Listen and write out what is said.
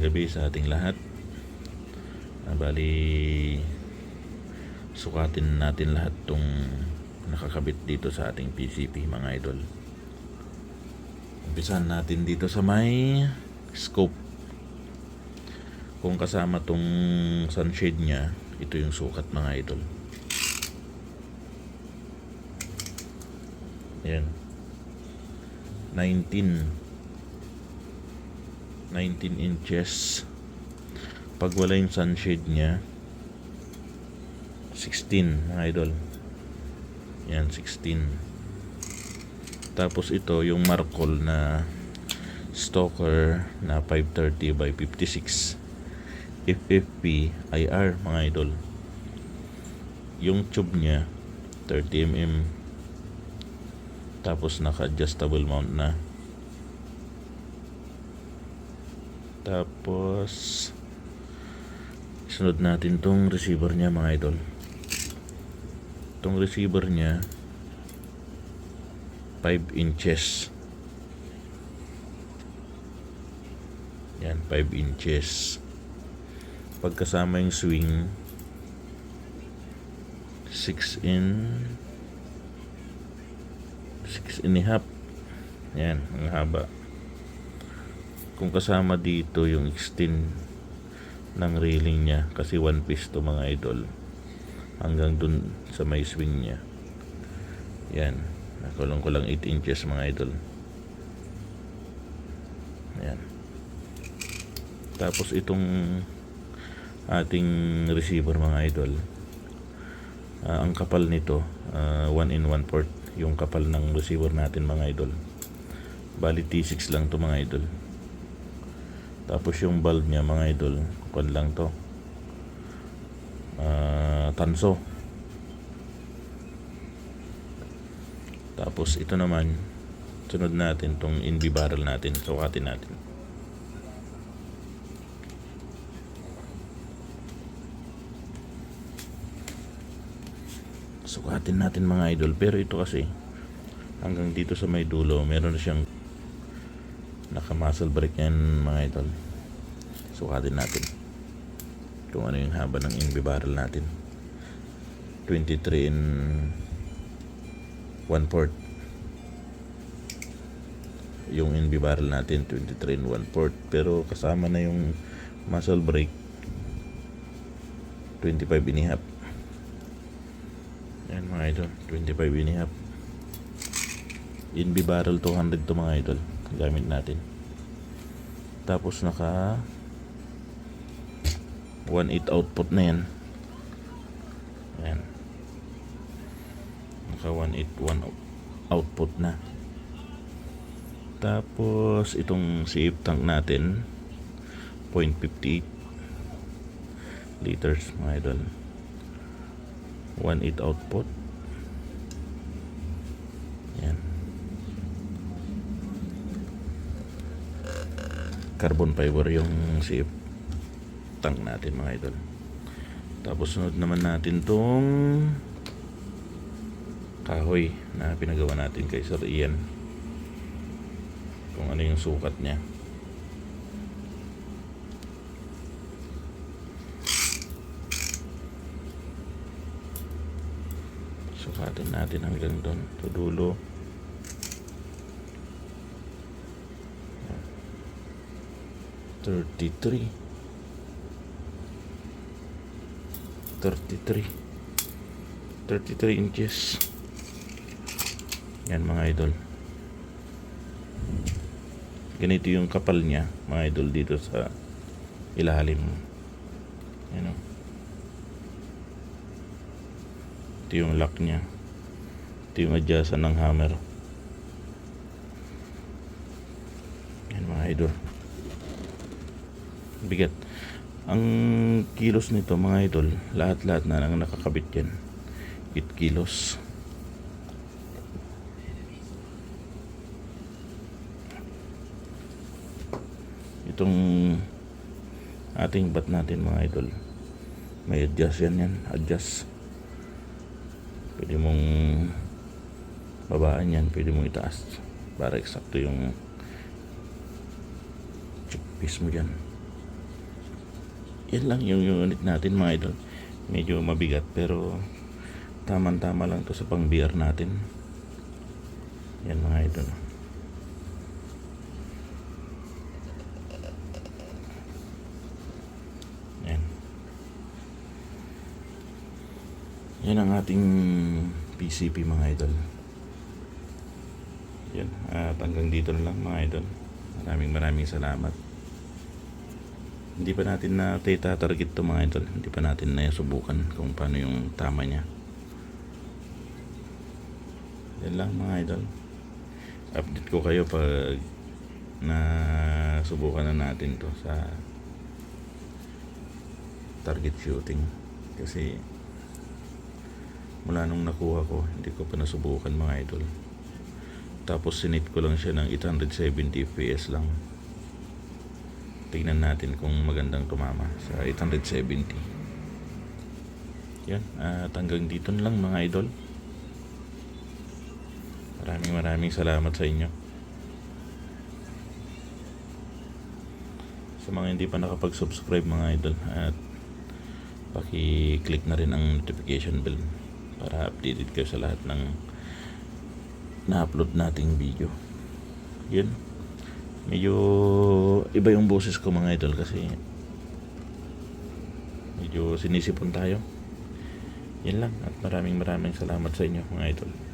sa ating lahat. Ah, bali, sukatin natin lahat tong nakakabit dito sa ating PCP mga idol. Umpisahan natin dito sa may scope. Kung kasama tong sunshade niya, ito yung sukat mga idol. Yan. 19 19 inches. Pag wala yung sunshade niya 16 mga idol. Yan 16 tapos ito yung Markol na Stalker na 530 by 56 FFP IR mga idol. Yung tube niya 30mm tapos naka adjustable mount na tapos sunod natin tong receiver niya mga idol. Tong receiver niya 5 inches. Yan 5 inches. Pagkasama yung swing 6 in 6 and a half. Yan ang haba kung kasama dito yung extend ng railing niya kasi one piece to mga idol hanggang dun sa may swing niya. Yan. Nakulong ko lang 8 inches mga idol. Yan. Tapos itong ating receiver mga idol. Ah, ang kapal nito 1 in 1 port yung kapal ng receiver natin mga idol. Bali T6 lang to mga idol tapos yung bulb niya mga idol, kwan lang to. Ah, tanso. Tapos ito naman, sunod natin tong inbi barrel natin, sukatin natin. Sukatin natin mga idol, pero ito kasi hanggang dito sa may dulo, meron na siyang muscle brake yan mga idol. Sukatin natin kung ano yung haba ng inbi barrel natin. 23 in 1 port yung inbi barrel natin 23 in 1 port pero kasama na yung muscle brake 25 in a half. Yan mga idol 25 in a half. Inbi barrel 200 to mga idol. Gamit natin tapos naka 1.8 output na yan. Yan naka 1.8 1 output na. Tapos itong CF tank natin 0.58 liters mga idol. 1.8 output yan carbon fiber yung CF tank natin mga idol. Tapos sunod naman natin tong kahoy na pinagawa natin kay Sir Ian. Kung ano yung sukat niya. Sukatin natin hanggang doon. To dulo Thirty-three. 33 33 inches. Yan mga idol. Ganito yung kapal niya mga idol dito sa ilalim. Yan o ito yung lock niya. Ito yung adjustan ng hammer. Yan mga idol bigat ang kilos nito mga idol, lahat-lahat na nang nakakabit yan. 8 kilos. Itong ating bat natin mga idol, may adjust yan yan, adjust. Pwede mong babaan yan, pwede mong itaas para eksakto yung chickpeas mo dyan. Yan lang yung unit natin mga idol. Medyo mabigat pero tamang tama lang to sa pang beer natin. Yan mga idol. Yan. Yan ang ating PCP mga idol. Yan at hanggang dito na lang mga idol. Maraming maraming salamat hindi pa natin na target to mga idol. Hindi pa natin na subukan kung paano yung tama niya. Yan lang mga idol. Update ko kayo pag na subukan na natin to sa target shooting. Kasi mula nung nakuha ko hindi ko pa nasubukan mga idol. Tapos sinit ko lang siya ng 870 fps lang tingnan natin kung magandang tumama sa 870 yan at hanggang dito na lang mga idol. Maraming maraming salamat sa inyo. Sa mga hindi pa nakapag-subscribe mga idol at paki-click na rin ang notification bell para updated kayo sa lahat ng na-upload nating video. Yun medyo iba yung boses ko mga idol kasi medyo sinisipon tayo. Yan lang at maraming maraming salamat sa inyo mga idol